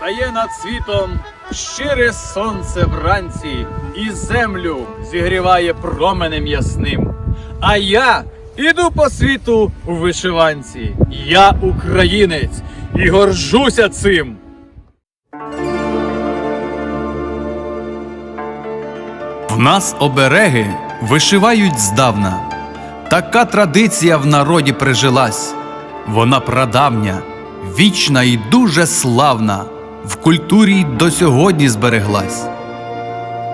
Стає над світом щире сонце вранці, і землю зігріває променем ясним. А я іду по світу у вишиванці. Я українець і горжуся цим. В нас обереги вишивають здавна. Така традиція в народі прижилась. Вона прадавня, вічна і дуже славна, в культурі до сьогодні збереглась.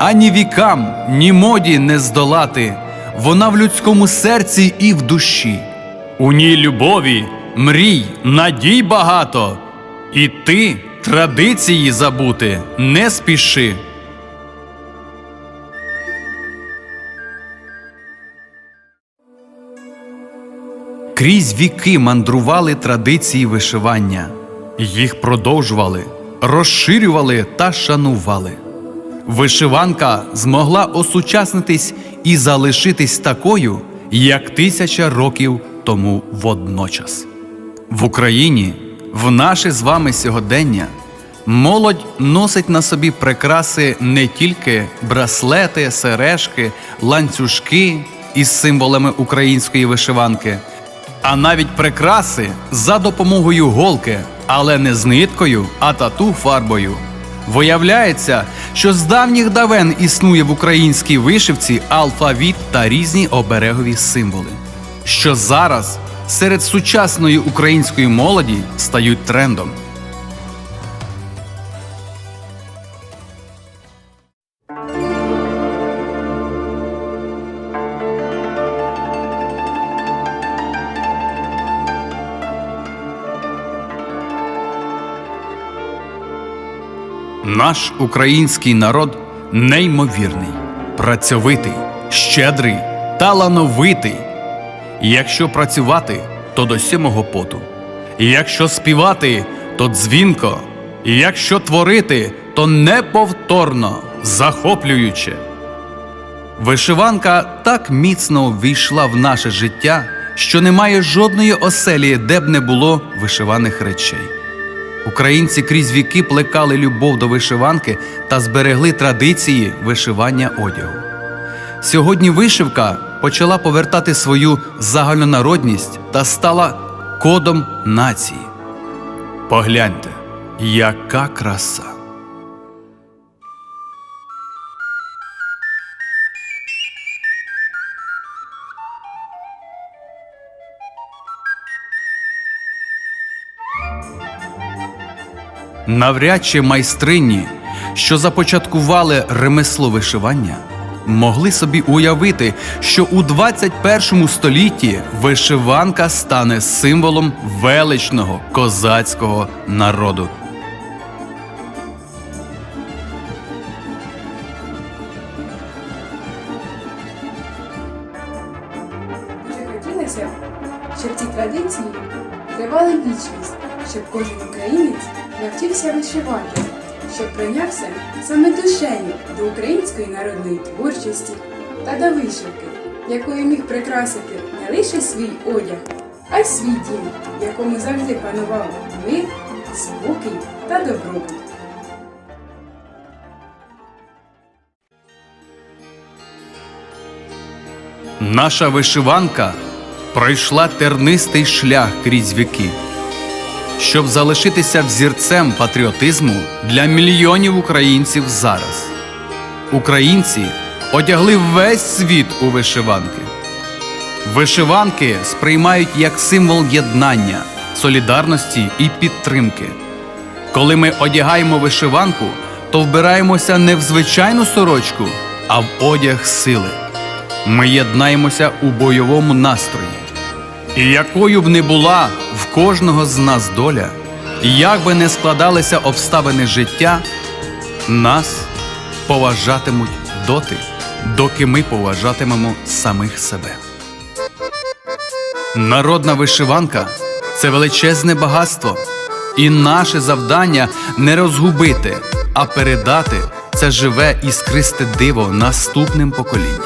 Ані вікам, ні моді не здолати, вона в людському серці і в душі. У ній любові, мрій, надій багато, і ти традиції забути не спіши. Крізь віки мандрували традиції вишивання, їх продовжували, розширювали та шанували. Вишиванка змогла осучаснитись і залишитись такою, як тисяча років тому водночас. В Україні, в наше з вами сьогодення, молодь носить на собі прикраси не тільки браслети, сережки, ланцюжки із символами української вишиванки, а навіть прикраси за допомогою голки, але не з ниткою, а тату фарбою. Виявляється, що з давніх давен існує в українській вишивці алфавіт та різні оберегові символи, що зараз серед сучасної української молоді стають трендом. Наш український народ неймовірний, працьовитий, щедрий, талановитий. Якщо працювати, то до сьомого поту. Якщо співати, то дзвінко. Якщо творити, то неповторно, захоплююче. Вишиванка так міцно ввійшла в наше життя, що немає жодної оселі, де б не було вишиваних речей. Українці крізь віки плекали любов до вишиванки та зберегли традиції вишивання одягу. Сьогодні вишивка почала повертати свою загальнонародність та стала кодом нації. Погляньте, яка краса! Навряд чи майстрині, що започаткували ремесло вишивання, могли собі уявити, що у 21 столітті вишиванка стане символом величного козацького народу. Хотілося, щоб ці традиції тривали вічність, щоб кожен українець навчився вишивати, щоб прийнявся саме душею до української народної творчості та до вишивки, якою міг прикрасити не лише свій одяг, а й свій дім, якому завжди панував мир, спокій та добробут. Наша вишиванка пройшла тернистий шлях крізь віки, щоб залишитися взірцем патріотизму для мільйонів українців зараз. Українці одягли весь світ у вишиванки. Вишиванки сприймають як символ єднання, солідарності і підтримки. Коли ми одягаємо вишиванку, то вбираємося не в звичайну сорочку, а в одяг сили. Ми єднаємося у бойовому настрої. І якою б не була в кожного з нас доля, як би не складалися обставини життя, нас поважатимуть доти, доки ми поважатимемо самих себе. Народна вишиванка це величезне багатство, і наше завдання не розгубити, а передати це живе іскристе диво наступним поколінням.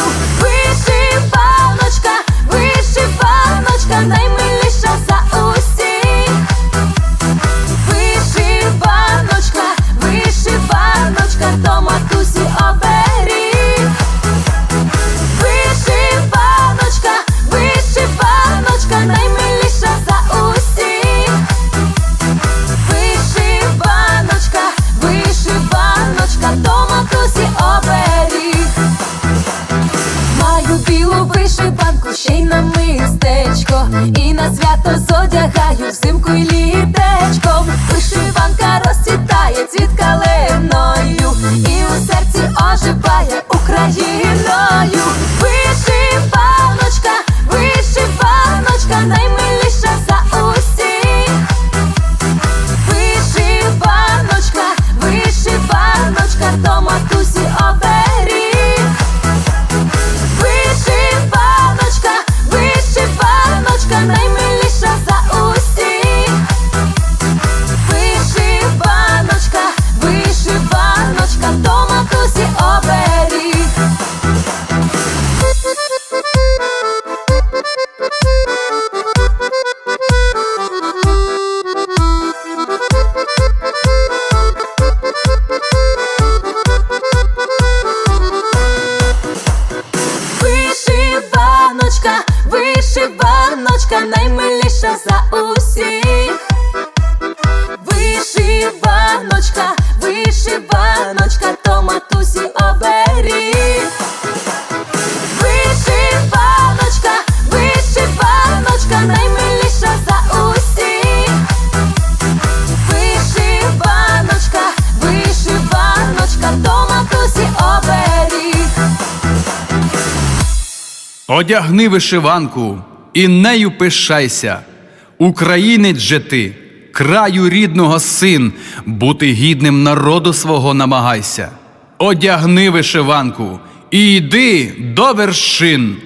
І на свято зодягаю взимку й літечком. Вишиванка розцвітає цвіт калиною, і у серці оживає Україною. Вишиваночка, вишиваночка, наймиліша за усіх. Вишиваночка, вишиваночка, то матусі Вишиваночка, вишиваночка, то матусі оберіг. Вишиваночка, вишиваночка, наймиліша за усіх. Вишиваночка, вишиваночка, то матусі оберіг. Одягни вишиванку і нею пишайся. Українець же ти, краю рідного син, бути гідним народу свого намагайся. Одягни вишиванку і йди до вершин.